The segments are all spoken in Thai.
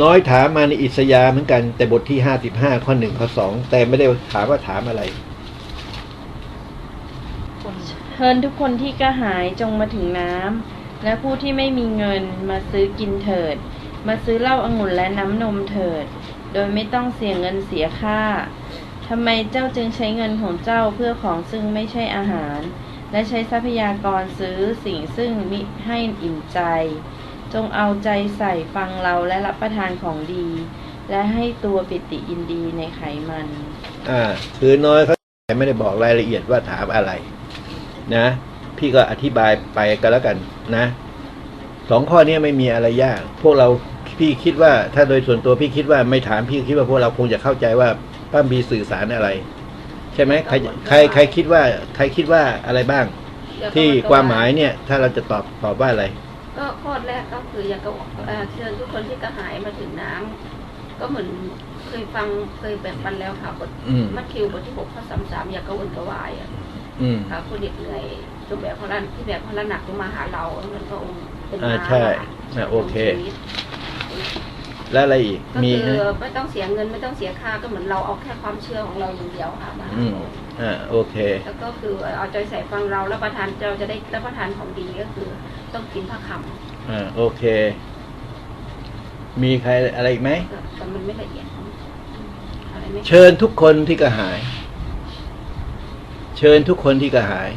น้อยถามมาในอิสยาเหมือนกัน แต่บทที่ห้าสิบห้าข้อหนึ่งข้อสองแต่ไม่ได้ถามว่าถามอะไรเชิญทุกคนที่กระหายจงมาถึงน้ำและผู้ที่ไม่มีเงินมาซื้อกินเถิด มาซื้อเหล้าองุ่นและน้ำนมเถิด โดยไม่ต้องเสียเงินเสียค่าทำไมเจ้าจึงใช้เงินของเจ้าเพื่อของซึ่งไม่ใช่อาหาร และใช้ทรัพยากรซื้อสิ่งซึ่งมิให้อิ่มใจ จงเอาใจใส่ฟังเราและรับประทานของดี และให้ตัวปิติยินดีในไขมัน อ่าคือน้อยเขาไม่ได้บอกรายละเอียดว่าถามอะไร นะ พี่ก็อธิบายไปก็แล้วกันนะสองข้อนี้ไม่มีอะไรยาก พวกเราพี่คิดว่าถ้าโดยส่วนตัวพี่คิดว่าไม่ถามพี่คิดว่าพวกเราคงจะเข้าใจว่าป้าบีสื่อสารอะไร ใช่ไหมใครใครใครคิดว่า ใครคิดว่าอะไรบ้าง ที่ความหมายเนี่ย ถ้าเราจะตอบตอบว่าอะไรก็ ข้อแรกก็คืออย่างกับเอ่อเชิญทุกคนที่กระหายมาถึงน้ำก็เหมือนเคยฟังเคยแบ่งปันแล้วค่ะบทอืมมัทธิวบทที่หกข้อสามสามอย่ากระวนกระวายอะอืมค่ะคนเหน็ดเหนื่อยจงแบบพระที่แบบพระหนักลงมาหาเราเหมือนพระองค์เป็นอ่าน้ำใช่อะอ่าโอเคชีวิตแล้วอะไรอีกก็มีคือนะไม่ต้องเสียเงินไม่ต้องเสียค่าก็เหมือนเราเอาแค่ความเชื่อของเราอย่างเดียวค่ะมาหาอืมพระองค์อ่าโอเค แล้วก็คือเอาใจใส่ฟังเราแล้วประทานเราจะได้รับประทานของดีก็คือ ต้องกินพระคำ อ่าโอเค มีใครอะไรอีกไหม แต่มันไม่ละเอียดอะไรไหมเชิญทุกคนที่กระหาย เชิญทุกคนที่กระหาย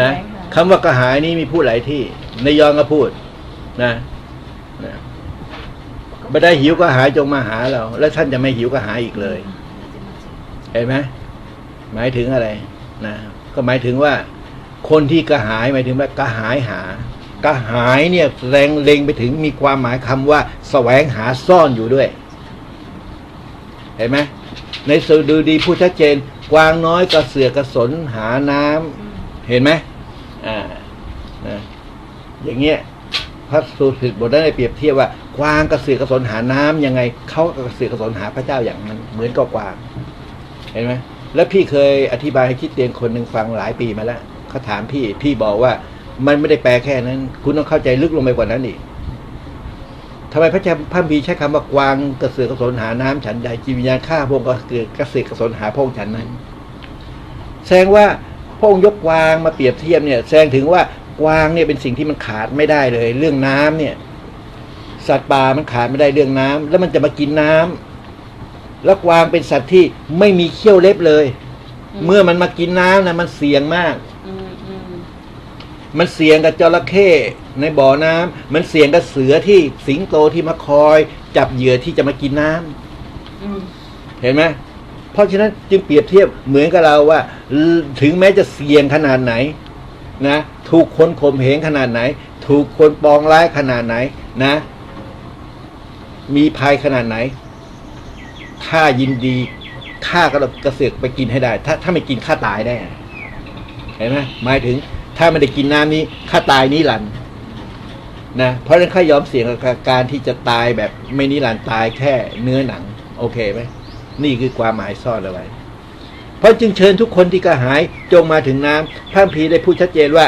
นะคำว่ากระหายนี้มีพูดหลายที่ ในยองก็พูด นะนะไม่ได้หิวก็หายจงมาหาเรา แล้วท่านจะไม่หิวก็หายอีกเลย เห็นไหมหมายถึงอะไร นะ ก็หมายถึงว่า คนที่กระหายหมายถึงว่ากระหายหา กระหายเนี่ยแสดงเล็งไปถึงมีความหมายคำว่าแสวงหาซ่อนอยู่ด้วย เห็นไหมในสุดูดีพูดชัดเจน กวางน้อยกระเสือกกระสนหาน้ำเห็นไหมอ่านะอย่างเงี้ยพระสุสิตบทได้เปรียบเทียบว่ากวางกระเสือกกระสนหาน้ำยังไงเขากระเสือกกระสนหาพระเจ้าอย่างนั้นเหมือนกับกวาง เห็นไหมแล้วพี่เคยอธิบายให้คิดเตียนคนหนึ่งฟังหลายปีมาแล้วเขาถามพี่พี่บอกว่า มันไม่ได้แปลแค่นั้น คุณต้องเข้าใจลึกลงไปกว่านั้นอีกทำไมพระเจ้าพระบีใช้คำว่ากวางกระเสือกกระสนหาน้ำฉันใดจิตวิญญาณฆ่าพงก็เกิดกระเสือกกระสนหาพงฉันนั้น แสดงว่าพระองค์ยกกวางมาเปรียบเทียบเนี่ย แสดงถึงว่ากวางเนี่ยเป็นสิ่งที่มันขาดไม่ได้เลย เรื่องน้ำเนี่ย สัตว์ป่ามันขาดไม่ได้เรื่องน้ำแล้วมันจะมากินน้ำแล้วกวางเป็นสัตว์ที่ไม่มีเขี้ยวเล็บเลย เมื่อมันมากินน้ำนะมันเสี่ยงมาก มันเสี่ยงกับจระเข้ในบ่อน้ำมันเสี่ยงกับเสือที่สิงโตที่มาคอย จับเหยื่อที่จะมากินน้ำอืมเห็นไหมเพราะฉะนั้นจึงเปรียบเทียบเหมือนกับเราว่า ถึงแม้จะเสี่ยงขนาดไหน นะถูกคนข่มเหงขนาดไหน ถูกคนปองร้ายขนาดไหน นะ มีภัยขนาดไหนข้ายินดีข้าก็กระเสือกไปกินให้ได้ ถ้าถ้าไม่กินข้าตายแน่เห็นไหมหมายถึง ถ้าไม่ได้กินน้ำนี้ข้าตายนิรันดร์นะเพราะฉะนั้นข้ายอมเสี่ยงกับการที่จะตายแบบไม่นิรันดร์ตายแค่เนื้อหนัง โอเคไหมนี่คือความหมายซ่อนเอาไว้เพราะจึงเชิญทุกคนที่กระหายจงมาถึงน้ำพระคัมภีได้พูดชัดเจนว่า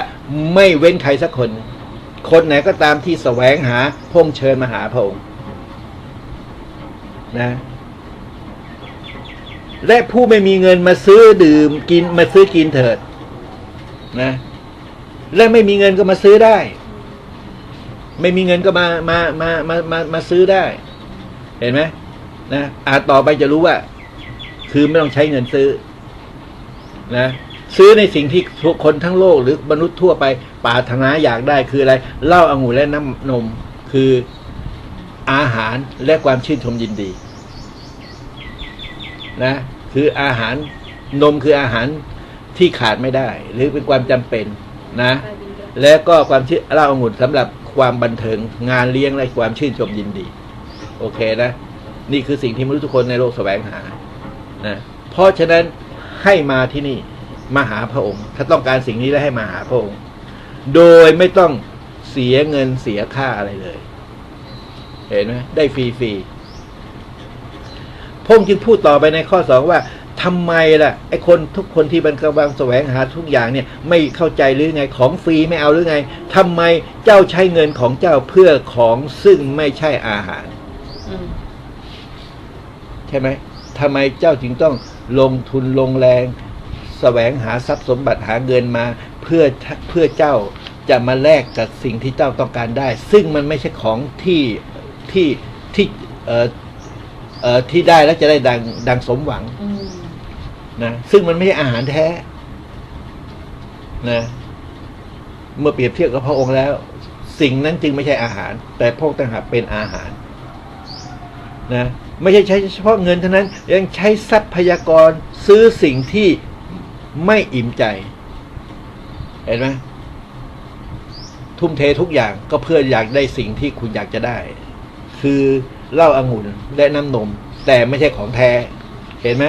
ไม่เว้นใครสักคน คนไหนก็ตามที่แสวงหาพงเชิญมาหาพระองค์นะและผู้ไม่มีเงินมาซื้อดื่มกินมาซื้อกินเถิดนะ และไม่มีเงินก็มาซื้อได้ ไม่มีเงินก็มามามามามามาซื้อได้ เห็นไหมนะอาจต่อไปจะรู้ว่า คือไม่ต้องใช้เงินซื้อ นะ ซื้อในสิ่งที่ทุกคนทั้งโลกหรือมนุษย์ทั่วไปปรารถนาอยากได้คืออะไรเหล้าองุ่นและน้ำนม คืออาหารและความชื่นชมยินดี นะ คืออาหารนมคืออาหารที่ขาดไม่ได้ หรือเป็นความจำเป็น นะ และก็ความชื่นเหล้าองุ่นสำหรับความบันเทิงงานเลี้ยงและความชื่นชมยินดี โอเคนะ นี่คือสิ่งที่มนุษย์ทุกคนในโลกแสวงหานะเพราะฉะนั้นให้มาที่นี่มาหาพระองค์ ถ้าต้องการสิ่งนี้แล้วให้มาหาพระองค์ โดยไม่ต้องเสียเงินเสียค่าอะไรเลย เห็นไหมได้ฟรีๆพระองค์จึงพูดต่อไปในข้อสองว่า ทำไมล่ะไอ้คนทุกคนที่มันกำลังแสวงหาทุกอย่างเนี่ยไม่เข้าใจหรือไงของฟรีไม่เอาหรือไงทำไมเจ้าใช้เงินของเจ้าเพื่อของซึ่งไม่ใช่อาหารอืมใช่ไหมทำไมเจ้าจึงต้องลงทุนลงแรงแสวงหาทรัพย์สมบัติหาเงินมา เพื่อเพื่อเจ้าจะมาแลกกับสิ่งที่เจ้าต้องการได้ ซึ่งมันไม่ใช่ของที่ที่ที่เอ่อเอ่อที่ได้แล้วจะได้ดังดังสมหวังอืม นะซึ่งมันไม่ใช่อาหารแท้นะเมื่อเปรียบเทียบกับพระองค์แล้ว สิ่งนั้นจึงไม่ใช่อาหาร แต่พระองค์ต่างหากเป็นอาหารนะไม่ใช่ใช้เฉพาะเงินเท่านั้น ยังใช้ทรัพยากรซื้อสิ่งที่ไม่อิ่มใจ เห็นไหมทุ่มเททุกอย่างก็เพื่ออยากได้สิ่งที่คุณอยากจะได้ คือเหล้าอางุ่นและน้ำนม แต่ไม่ใช่ของแท้ เห็นไหม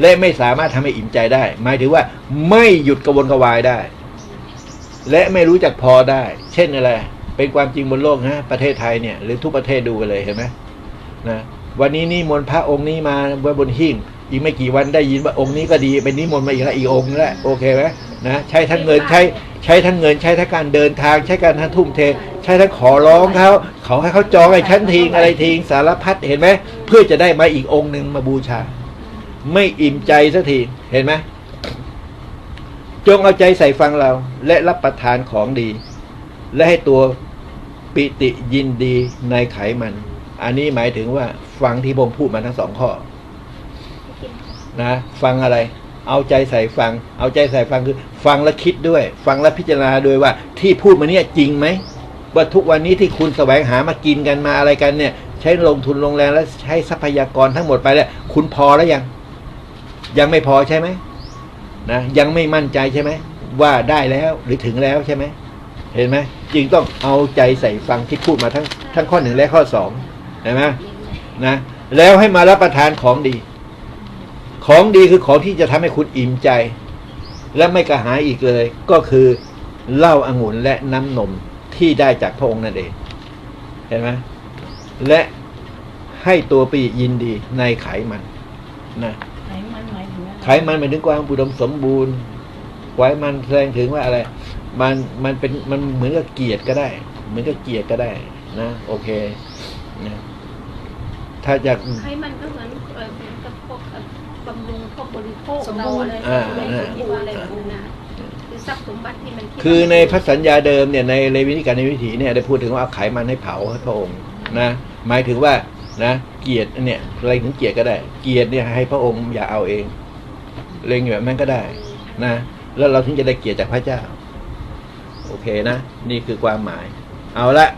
และไม่สามารถทำให้อิ่มใจได้ หมายถึงว่าไม่หยุดกระวนกระวายได้ และไม่รู้จักพอได้ เช่นอะไร เป็นความจริงบนโลกนะประเทศไทยเนี่ยหรือทุกประเทศดูกันเลยเห็นไหมนะวันนี้นี่มนต์พระองค์นี้มาไว้บนหิ้งอีกไม่กี่วันได้ยินว่าองค์นี้ก็ดีเป็นนิมนต์มาอีกแล้วอีกองค์นึงแล้วโอเคไหมนะใช้ทั้งเงินใช้ใช้ทั้งเงินใช้ทั้งการเดินทางใช้การทั้งทุ่มเท ใช้ทั้งขอร้องเขาเขาให้เขาจองให้ชั้นทิ้งอะไรทิ้งสารพัดเห็นไหมเพื่อจะได้มาอีกองค์หนึ่งมาบูชา ไม่อิ่มใจสักทีเห็นไหมจงเอาใจใส่ฟังเรา และรับประทานของดี และให้ตัวปิติยินดีในไขมัน อันนี้หมายถึงว่าฟังที่ผมพูดมาทั้งสองข้อ นะ ฟังอะไร เอาใจใส่ฟัง เอาใจใส่ฟังคือ ฟังแล้วคิดด้วย ฟังแล้วพิจารณาด้วยว่า ที่พูดมาเนี่ยจริงไหมว่าทุกวันนี้ที่คุณแสวงหามากินกันมาอะไรกันเนี่ย ใช้ลงทุนลงแรงแล้วใช้ทรัพยากรทั้งหมดไปแล้วคุณพอแล้วยัง ยังไม่พอใช่ไหมนะยังไม่มั่นใจใช่ไหมว่าได้แล้วหรือถึงแล้วใช่ไหมเห็นไหมจึงต้องเอาใจใส่ฟังที่พูดมาทั้งทั้งข้อหนึ่งและข้อสองเห็นไหมนะแล้วให้มารับประทานของดี ของดีคือของที่จะทำให้คุณอิ่มใจ และไม่กระหายอีกเลย ก็คือเหล้าอางุ่นและน้ำนมที่ได้จากพระองค์นั่นเอง เห็นไหมและให้ตัวปียินดีในไขมันนะ ไรไขมันหมายถึงความอุดมสมบูรณ์ไขมันแสดงถึงว่าอะไร มันมันเป็นมันเหมือนกับเกียรติก็ได้ เหมือนกับเกียรติก็ได้ นะโอเคนะถ้าจะไขมันก็เหมือนเอ่อเหมือนกับพวกเอ่อบำรุงพวกบริโภคสมเราบูรอะไรณ์อ่าสมบูรณ์อะไรแบบนั้นนะคือทรัพย์สมบัติที่มันดคือว่าในพระสัญญาเดิมเนี่ยในเลวินิการในวิถีเนี่ยได้พูดถึงว่าเอาไขมันให้เผาให้พระองค์นะหมายถึงว่านะเกียรติเนี่ยอะไรถึงเกียรติก็ได้ เกียรติเนี่ยให้พระองค์อย่าเอาเอง เล็งแบบนั้นก็ได้นะ แล้วเราถึงจะได้เกียรติจากพระเจ้า โอเคนะ นี่คือความหมาย เอาละ